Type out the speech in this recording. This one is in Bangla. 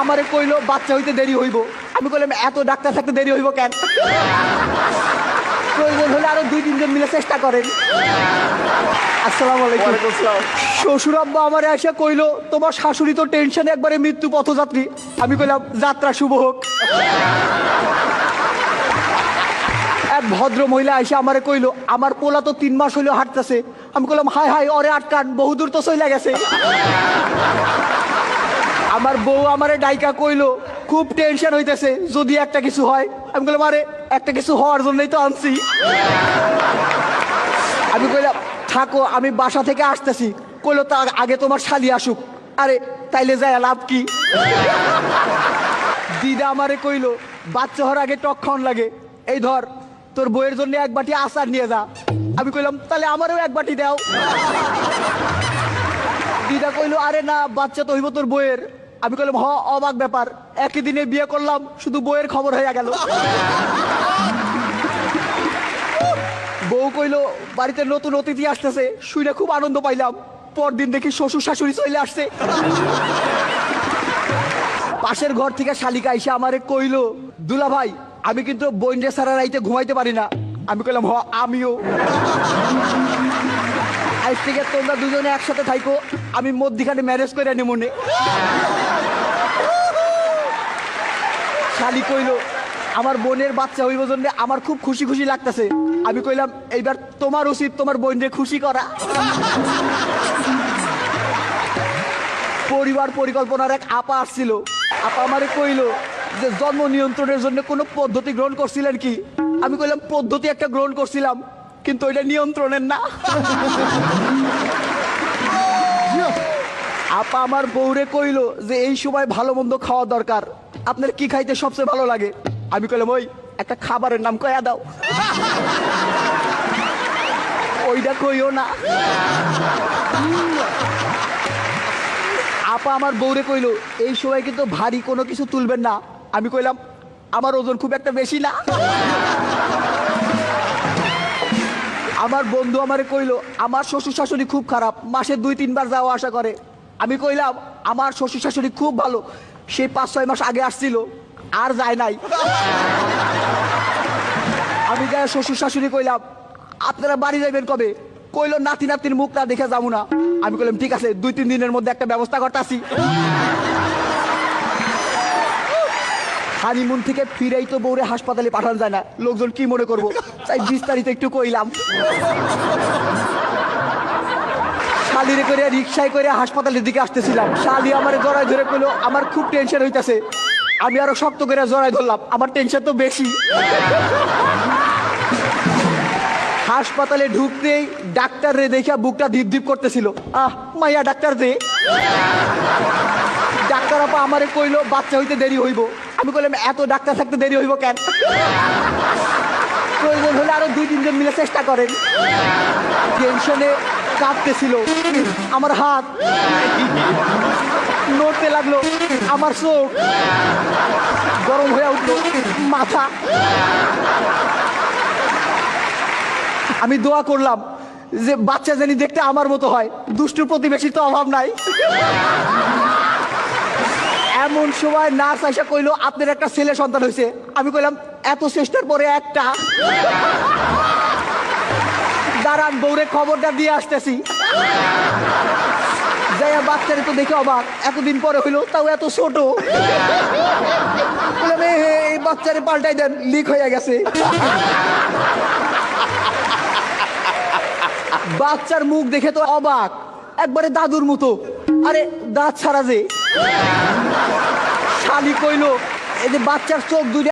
আমারে কইলো বাচ্চা হইতে দেরি হইব। আমি কইলাম এত ডাক্তার থাকতে দেরি হইব কেন? প্রয়োজন হলে আরও দুই তিনজন মিলে চেষ্টা করেন। আসসালামু আলাইকুম শ্বশুর আব্বা আমারে এসে কইলো তোমার শাশুড়ি তো টেনশনে একবারে মৃত্যু পথযাত্রী। আমি কইলাম যাত্রা শুভ হোক। এক ভদ্র মহিলা এসে আমারে কইলো আমার পোলা তো তিন মাস হইল হাঁটতেছে। আমি কইলাম হাই হাই অরে আটকান বহুদূর তো চইলা গেছে। আমার বউ আমারে ডাইকা কইলো, খুব টেনশন হইতেছে, যদি একটা কিছু হয়। আমি কইলাম, আরে, একটা কিছু হওয়ার জন্যই তো আনছি। আমি কইলাম, থাকো, আমি বাসা থেকে আসতেছি। কইলো, তা আগে তোমার শালি আসুক। আরে, তাইলে যায়, লাভ কি? দিদা আমারে কইলো, বাচ্চা হওয়ার আগে টক খাওয়ান লাগে। এই ধর, তোর বইয়ের জন্য এক বাটি আচার নিয়ে যা। আমি কইলাম তাহলে আমারও এক বাটি দাও। দিদা কইলো, আরে না, বাচ্চা তো হইব তোর বইয়ের আমি কইলাম, হ, অবাক ব্যাপার। একই দিনে বিয়ে করলাম, শুধু বইয়ের খবর হয়ে গেল। বউ কইলো, বাড়িতে নতুন অতিথি আসতেছে শুনে খুব আনন্দ পাইলাম। পরদিন দেখি শ্বশুর শাশুড়ি চলে আসছে। পাশের ঘর থেকে শালিকা এসে আমারে কইলো, দুলা ভাই, আমি কিন্তু বইন্ডে সারা রাইতে ঘুমাইতে পারি না। আমি কইলাম, হ, আমিও। আজ থেকে তোমরা দুজনে একসাথে থাইকো, আমি মধ্যিখানে ম্যারেজ করে আনি মনে শালি কইলো, আমার বোনের বাচ্চা হইব জন্য আমার খুব খুশি খুশি লাগতেছে। আমি কইলাম, এইবার তোমার উচিত তোমার বোনকে খুশি করা। পরিবার পরিকল্পনার এক আপা আসছিল। আপা আমারে কইলো যে, জন্ম নিয়ন্ত্রণের জন্য কোনো পদ্ধতি গ্রহণ করছিলেন কি? আমি কইলাম, পদ্ধতি একটা গ্রহণ করছিলাম, কিন্তু ওইটা নিয়ন্ত্রণের না। আপা আমার বউরে কইলো যে এই সময় ভালো মন্দ খাওয়া দরকার। আপনার কি খাইতে সবচেয়ে ভালো লাগে? আমি কইলাম, ওই, একটা খাবারের নাম কয়া দাও। ওইটা কইও না। আপা আমার বউরে কইলো, এই সময় কিন্তু ভারী কোনো কিছু তুলবেন না। আমি কইলাম, আমার ওজন খুব একটা বেশি না। আমার বন্ধু আমারে কইলো, আমার শ্বশুর শাশুড়ি খুব খারাপ, মাসে দুই, তিনবার যাওয়া আসা করে। আমি কইলাম, আমার শ্বশুর শাশুড়ি খুব ভালো। সেই পাঁচ, ছয় মাস আগে আসছিল, আর যায় নাই। আমি যাই শ্বশুর শাশুড়ি কইলাম, আপনারা বাড়ি যাইবেন কবে? কইলো, নাতি নাতির মুখ না দেখে যাব না। আমি কইলাম, ঠিক আছে, দুই, তিন দিনের মধ্যে একটা ব্যবস্থা করতেছি। হানিমুন থেকে ফিরেই তো বউরে হাসপাতালে পাঠানো যায় না। লোকজন কি মনে করব? তাই বিস্তারিত একটু কইলাম। শালিরে করে রিক্সায় করে হাসপাতালের দিকে আসতেছিলাম। শালি আমার জড়াই ধরে কইলো, আমার খুব টেনশন হইতাছে। আমি আরও শক্ত করে জড়াই ধরলাম। আমার টেনশন তো বেশি। হাসপাতালে ঢুকতেই ডাক্তার রে দেখা বুকটা ধীপ ধীপ করতেছিল। আহ, মাইয়া ডাক্তার রে। ডাক্তার আপা আমারে কইলো, বাচ্চা হইতে দেরি হইব। আমি কইলাম, এত ডাক্তার থাকতে দেরি হইব কেন? প্রয়োজন হলে আরও দুই তিনজন মিলে চেষ্টা করেন। টেনশনে কাঁপতেছিল। আমার হাত নড়তে লাগল, আমার চোখ গরম হয়ে উঠল, মাথা। আমি দোয়া করলাম যে বাচ্চা জানি দেখতে আমার মতো হয়, দুষ্টু প্রতিবেশীর তো অভাব নাই। এমন সময় নার্স আইসা কইলো, আপনার একটা ছেলে সন্তান হয়েছে আমি কইলাম, এত চেষ্টার পরে একটা। দাঁড়ান বউরে খবরটা দিয়ে আসতেছি। বাচ্চারে তো দেখে অবাক। এতদিন পরে হইল তাও এত ছোট। বললাম, "এ, এ, এই বাচ্চারে পাল্টাই দেন লিক হয়ে গেছে। বাচ্চার মুখ দেখে তো অবাক। একবারে দাদুর মতো। আরে দাঁত ছাড়া যে। শালি কইলো এই যে বাচ্চার চোখ দুই